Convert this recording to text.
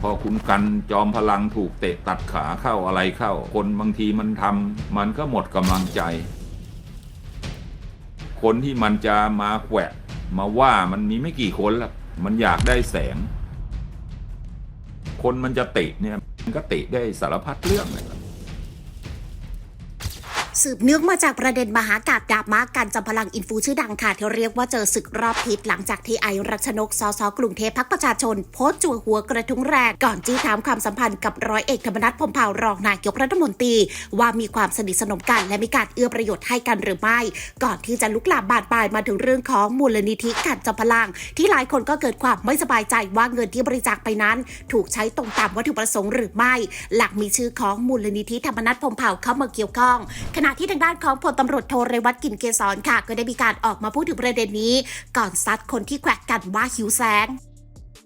พอคุณกันจอมพลังถูกเตะตัดขาเข้าอะไรเข้า คนบางทีมันทำมันก็หมดกำลังใจ คนที่มันจะมาแหวะมาว่ามันมีไม่กี่คนละมันอยากได้แสง คนมันจะเตะเนี่ยมันก็เตะได้สารพัดเรื่องเลย สืบเนื่องมาจากประเด็นมหากาบดาบมากันจำพลังอินฟูชื่อดังค่ะที่เรียกว่าเจอศึกรอบทิศหลังจากที่ไอรัชนกสสกรุงเทพพักประชาชน โพสต์จั่วหัวกระทุ้งแรงก่อนจี้ถามความสัมพันธ์กับร้อยเอกธรรมนัฐพมเผ่ารองนายกรัฐมนตรี ว่ามีความสนิทสนมกันและมีการเอื้อประโยชน์ให้กันหรือไม่ ก่อนที่จะลุกลามบานปลายมาถึงเรื่องของมูลนิธิกันจำพลัง ที่หลายคนก็เกิดความไม่สบายใจว่าเงินที่บริจาคไปนั้น ถูกใช้ตรงตามวัตถุประสงค์หรือไม่ หลักมีชื่อของมูลนิธิธรรมนัฐพมเผ่าเข้ามาเกี่ยวข้องขณะที่ทางด้านของพลตำรวจโทเรวัตกินเกษรค่ะ ก็ได้มีการออกมาพูดถึงประเด็นนี้ ก่อนซัดคนที่แขวะกันว่าหิวแสง